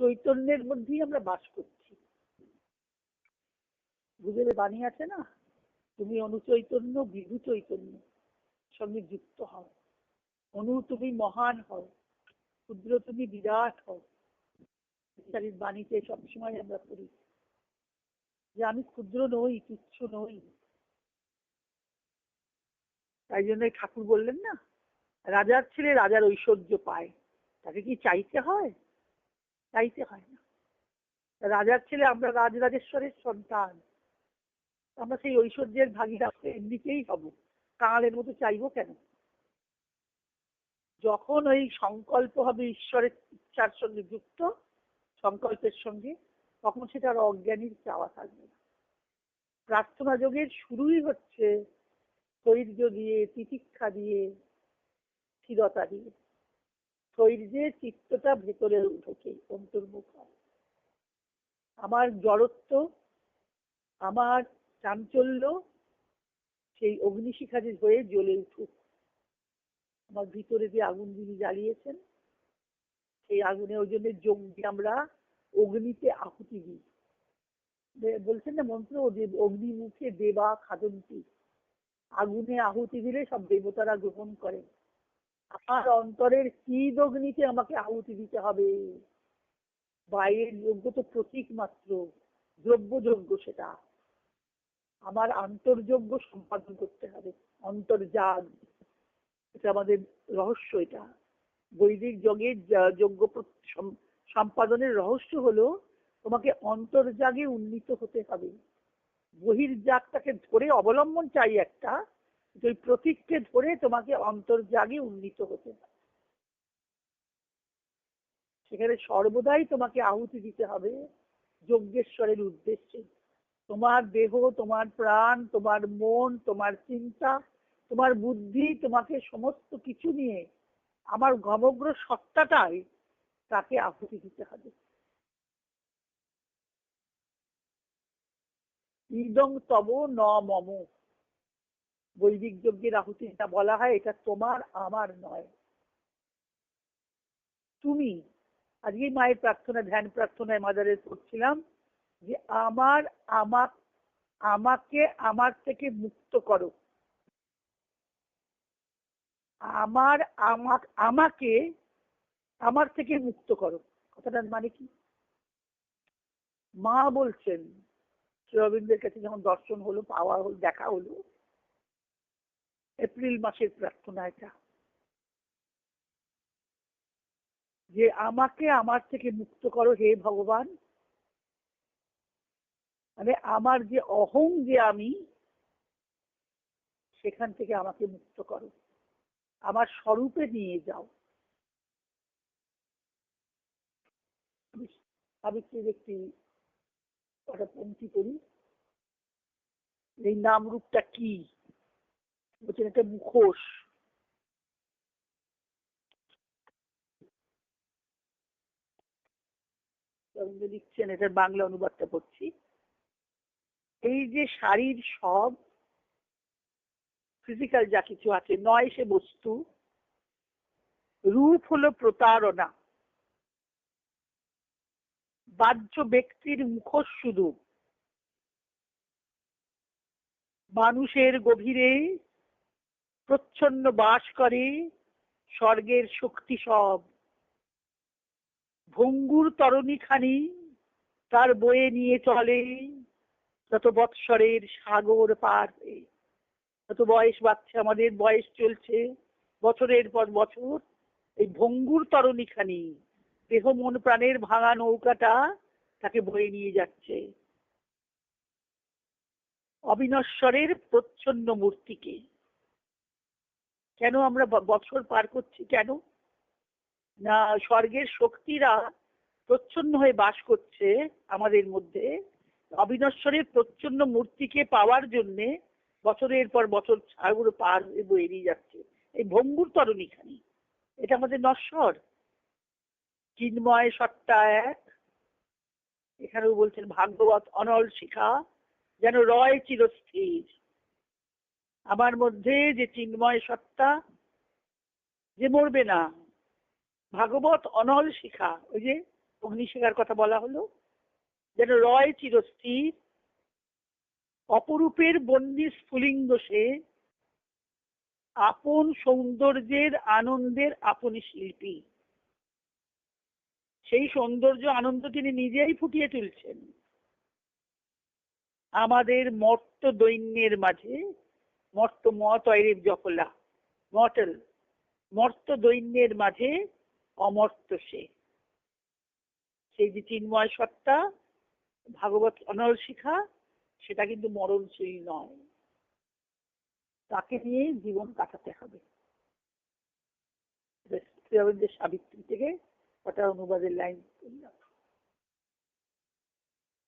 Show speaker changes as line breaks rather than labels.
চৈতন্যের মধ্যেই আমরা বাস করছি। গুজবে বাণী আছে না? তুমি অনুচৈতন্য বিধু চৈতন্য সঙ্গে যুক্ত হও। অনু তুমি মহান হও, ক্ষুদ্র তুমি বিরাট হও। ইত্যাদির বাণীতে সবসময় আমরা করি যে আমি ক্ষুদ্র নই, তুচ্ছ নই। তাই জন্য ঠাকুর বললেন না, রাজার ছেলে রাজার ঐশ্বর্য পায়, তাকে কি চাইতে হয়? চাইতে হয় না। রাজার ছেলে আমরা রাজরাজেশ্বরের সন্তান। আমরা সেই ঐশ্বর্যের ভাগিদার এমনিতেই হব কাঙালের মতো চাইব কেন? যখন ওই সংকল্প হবে ঈশ্বরের ইচ্ছার সঙ্গে যুক্ত, সংকল্পের সঙ্গে, তখন সেটা আর অজ্ঞানীর চাওয়া থাকবে না। প্রার্থনা যোগের শুরুই হচ্ছে ধৈর্য দিয়ে, তিতিক্ষা দিয়ে, স্থিরতা দিয়ে। ধৈর্যে চিত্তটা ভেতরে ঢোকে অন্তর্মুখ হয়। আমার জড়ত্ব, আমার চাঞ্চল্য, সেই অগ্নিশিখা যে হয়ে জ্বলে উঠুক। আমার ভিতরে যে আগুন যিনি জ্বালিয়েছেন, সেই আগুনে ওই জন্য যোগ দিয়ে আমরা অগ্নিতে আহুতি দিই। বলছেন না মন্ত্র? অগ্নি মুখে দেবা খাদন্তি। আগুনে আহুতি দিলে সব দেবতারা গ্রহণ করেন। আমার অন্তরের চিদ অগ্নিতে আমাকে আহুতি দিতে হবে। বাইরের যোগ্য তো প্রতীক মাত্র দ্রব্য যোগ্য সেটা। আমার আন্তর্যোগ্য সম্পাদন করতে হবে অন্তর্জাগ এটা আমাদের রহস্য এটা। বৈদিক যজ্ঞের যোগ্য সম্পাদনের রহস্য হলো, তোমাকে অন্তর্জাগে উন্নীত হতে হবে। বহির্জাগটাকে ধরে অবলম্বন চাই একটা ওই প্রতীককে ধরে তোমাকে অন্তর্জাগে উন্নীত হতে হবে সেখানে সর্বদাই তোমাকে আহুতি দিতে হবে যজ্ঞেশ্বরের উদ্দেশ্যে। তোমার দেহ, তোমার প্রাণ, তোমার মন, তোমার চিন্তা, তোমার বুদ্ধি, তোমাকে সমস্ত কিছু নিয়ে আমার সমগ্র সত্তাটাই তাকে আহুতি দিতে হবে। ইদং তব ন মম। বৈদিক যজ্ঞের আহুতি যেটা বলা হয়, এটা তোমার, আমার নয়। তুমি, আজকে মায়ের প্রার্থনা, ধ্যান প্রার্থনায় মাদারে করছিলাম যে আমার আমার আমাকে আমার থেকে মুক্ত করো। আমার, আমাকে আমার থেকে মুক্ত করো। কথাটার মানে কি? মা বলছেন রবীন্দ্রের কাছে যখন দর্শন হলো, পাওয়া হলো, দেখা হলো এপ্রিল মাসের প্রার্থনা এটা। যে আমাকে আমার থেকে মুক্ত করো হে ভগবান। মানে আমার যে অহং যে আমি, সেখান থেকে আমাকে মুক্ত করো। আমার স্বরূপে নিয়ে যাও। আবিত্রির একটি একটা পঙ্ক্তি করি। এই নাম রূপটা কি? বলছেন একটা মুখোশ লিখছেন এটার বাংলা অনুবাদটা করছি এই যে শাড়ির সব ফিজিক্যাল যা কিছু আছে নয় সে বস্তু রূপ হলো প্রতারণা বাহ্য ব্যক্তির মুখোশ শুধু মানুষের গভীরে প্রচ্ছন্ন বাস করে স্বর্গের শক্তি সব। ভঙ্গুর তরণী খানি তার বয়ে নিয়ে চলে যত বৎসরের সাগর পার যত বয়স বাড়ছে, আমাদের বয়স চলছে, বছরের পর বছর এই ভঙ্গুর তরণী খানি দেহ মন প্রাণের ভাঙা নৌকাটা তাকে বয়ে নিয়ে যাচ্ছে। অবিনশ্বরের প্রচ্ছন্ন মূর্তিকে কেন আমরা বছর পার করছি কেন? না, স্বর্গের শক্তিরা প্রচ্ছন্ন হয়ে বাস করছে আমাদের মধ্যে। অবিনশ্বরের প্রচ্ছন্ন মূর্তিকে পাওয়ার জন্যে বছরের পর বছর সাগর পার নিয়ে যাচ্ছে। এই ভঙ্গুর তরণীখানি এটা আমাদের নশ্বর। চিন্ময় সত্তা এক, এখানেও বলছেন ভাগ্যবত অনল শিখা, যেন রয় চিরস্থির। আমার মধ্যে যে চিন্ময় সত্তা, যে মরবে না। ভাগবত অনল শিখা। ওই যে অগ্নিশিখার কথা বলা হলো, যেন রয় চিরস্থির, অপরূপের বন্যী স্ফুলিঙ্গ সে, আপন সৌন্দর্যের আনন্দের আপনি শিল্পী। সেই সৌন্দর্য আনন্দ তিনি নিজেই ফুটিয়ে তুলছেন। আমাদের মর্ত দৈন্যের মাঝে মর্ত মত অয়রেব জফলা। মর্টাল মর্ত দৈন্যের মাঝে অমর্ত সে। সেই যে চিন্ময় সত্তা, ভাগবত অনল শিখা, সেটা কিন্তু মরণশীল নয়। তাকে নিয়ে জীবন কাটাতে হবে। সাবিত্রী থেকে ওটা অনুবাদের লাইন করলাম